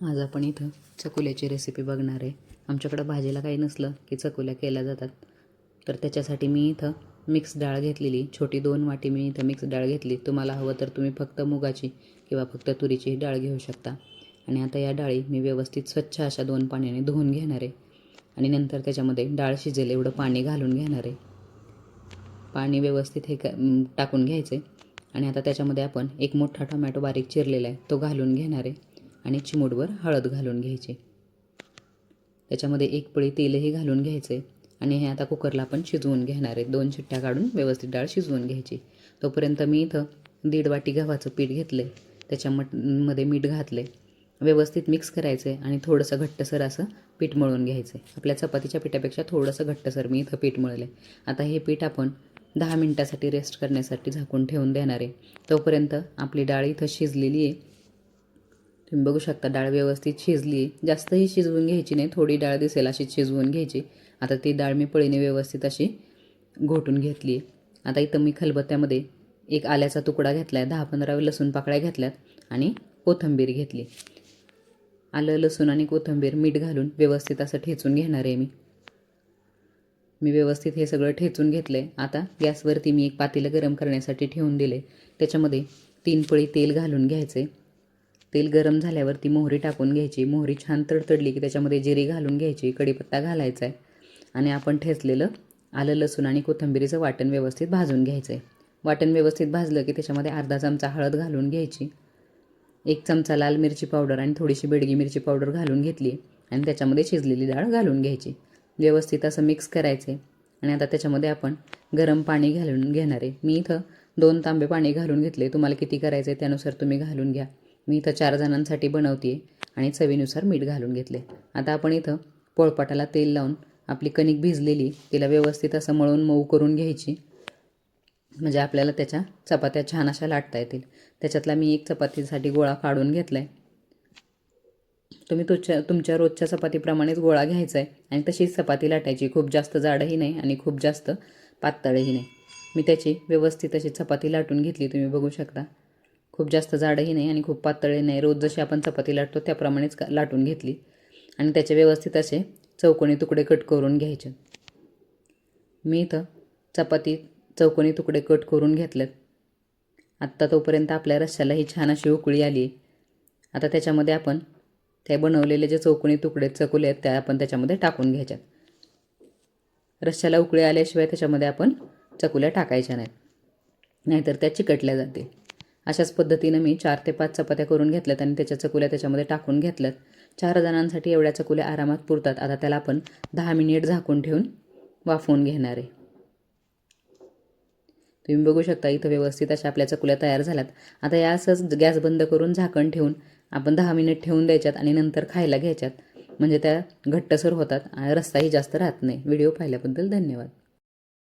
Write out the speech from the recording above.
आज आपण इथं चकुल्याची रेसिपी बघणार आहे. आमच्याकडं भाजीला काही नसलं की चकुल्या केल्या जातात. तर त्याच्यासाठी मी इथं मिक्स डाळ घेतलेली. छोटी दोन वाटी मी इथं मिक्स डाळ घेतली. तुम्हाला हवं तर तुम्ही फक्त मुगाची किंवा फक्त तुरीची डाळ घेऊ शकता. आणि आता या डाळी मी व्यवस्थित स्वच्छ अशा दोन पाण्याने धुवून घेणार आहे. आणि नंतर त्याच्यामध्ये डाळ शिजेल एवढं पाणी घालून घेणार आहे. पाणी व्यवस्थित हे क टाकून घ्यायचे आणि आता त्याच्यामध्ये आपण एक मोठा टोमॅटो बारीक चिरलेला आहे. तो घालून घेणार आहे. आणि चिमूटभर हळद घालून घ्यायची. त्याच्यामध्ये एक पळी तेलही घालून घ्यायचे आणि हे आता कुकरला आपण शिजवून घेणार आहे. दोन शिट्ट्या काढून व्यवस्थित डाळ शिजवून घ्यायची. तोपर्यंत मी इथं दीड वाटी गव्हाचं पीठ घेतलं. आहे त्याच्या मटमध्ये मीठ घातलं. आहे व्यवस्थित मिक्स करायचे आणि थोडंसं घट्टसर असं पीठ मळून घ्यायचं. आपल्या चपातीच्या पिठापेक्षा थोडंसं घट्टसर मी इथं पीठ मळलं. आहे आता हे पीठ आपण दहा मिनटासाठी रेस्ट करण्यासाठी झाकून ठेवून देणार आहे. तोपर्यंत आपली डाळ इथं शिजलेली आहे. तुम्ही बघू शकता डाळ व्यवस्थित शिजली. आहे जास्तही शिजवून घ्यायची नाही थोडी डाळ दिसेल अशी शिजवून घ्यायची. आता ती डाळ मी पळीने व्यवस्थित अशी घोटून घेतली. आहे आता इथं मी खलबत्त्यामध्ये एक आल्याचा तुकडा घेतला आहे दहा पंधरा लसूण पाकळ्या घेतल्यात आणि कोथिंबीर घेतली. आलं लसूण आणि कोथिंबीर मीठ घालून व्यवस्थित असं ठेचून घेणार आहे मी. मी व्यवस्थित हे सगळं ठेचून घेतलं आहे आता गॅसवरती मी एक पातेलं गरम करण्यासाठी ठेवून दिले त्याच्यामध्ये तीन पळी तेल घालून घ्यायचे तेल गरम झाल्यावरती मोहरी टाकून घ्यायची. मोहरी छान तडतडली की त्याच्यामध्ये जिरी घालून घ्यायची कढीपत्ता घालायचा आहे आणि आपण ठेचलेलं आलं लसूण आणि कोथिंबिरीचं वाटण व्यवस्थित भाजून घ्यायचं आहे वाटण व्यवस्थित भाजलं की त्याच्यामध्ये अर्धा चमचा हळद घालून घ्यायची. एक चमचा लाल मिरची पावडर आणि थोडीशी बेडगी मिरची पावडर घालून घेतली आणि त्याच्यामध्ये शिजलेली डाळ घालून घ्यायची. व्यवस्थित असं मिक्स करायचे आणि आता त्याच्यामध्ये आपण गरम पाणी घालून घेणार. आहे मी इथं दोन तांबे पाणी घालून घेतले. तुम्हाला किती करायचं आहे त्यानुसार तुम्ही घालून घ्या. मी इथं चार जणांसाठी बनवते आणि चवीनुसार मीठ घालून घेतले. आता आपण इथं पोळपाटाला तेल लावून आपली कणिक भिजलेली तिला व्यवस्थित असं मळून मऊ करून घ्यायची. म्हणजे आपल्याला त्याच्या चपात्या छान अशा लाटता येतील. त्याच्यातला मी एक चपातीसाठी गोळा काढून घेतला आहे तुम्ही तुमच्या तुमच्या रोजच्या चपातीप्रमाणेच गोळा घ्यायचा आहे आणि तशीच चपाती लाटायची. खूप जास्त जाडही नाही आणि खूप जास्त पातळही नाही. मी त्याची व्यवस्थित अशी चपाती लाटून घेतली तुम्ही बघू शकता. खूप जास्त जाडही नाही आणि खूप पातळही नाही. रोज जशी आपण चपाती लाटतो त्याप्रमाणेच लाटून घेतली. आणि त्याचे व्यवस्थित असे चौकोनी तुकडे कट करून घ्यायचे. मी इथं चपाती चौकोनी तुकडे कट करून घेतलेत. आत्ता तोपर्यंत आपल्या रश्श्याला ही छान अशी उकळी आली. आता त्याच्यामध्ये आपण ते बनवलेले जे चौकोनी तुकडे चकुले आहेत त्या आपण त्याच्यामध्ये टाकून घ्यायच्यात. रश्श्याला उकळी आल्याशिवाय त्याच्यामध्ये आपण चकुल्या टाकायच्या नाहीत. नाहीतर त्या चिकटल्या जातील. अशाच पद्धतीनं मी चार ते पाच चपात्या करून घेतल्यात आणि त्याच्या चकुल्या त्याच्यामध्ये टाकून घेतल्यात. चार जणांसाठी एवढ्या चकुल्या आरामात पुरतात. आता त्याला आपण दहा मिनिट झाकून ठेवून वाफवून घेणार आहे. तुम्ही बघू शकता इथं व्यवस्थित अशा आपल्या चकुल्या तयार झाल्यात. आता या असंच गॅस बंद करून झाकण ठेवून आपण दहा मिनिट ठेवून द्यायच्यात आणि नंतर खायला घ्यायच्यात. म्हणजे त्या घट्टसर होतात आणि रस्ताही जास्त राहत नाही. व्हिडिओ पाहिल्याबद्दल धन्यवाद.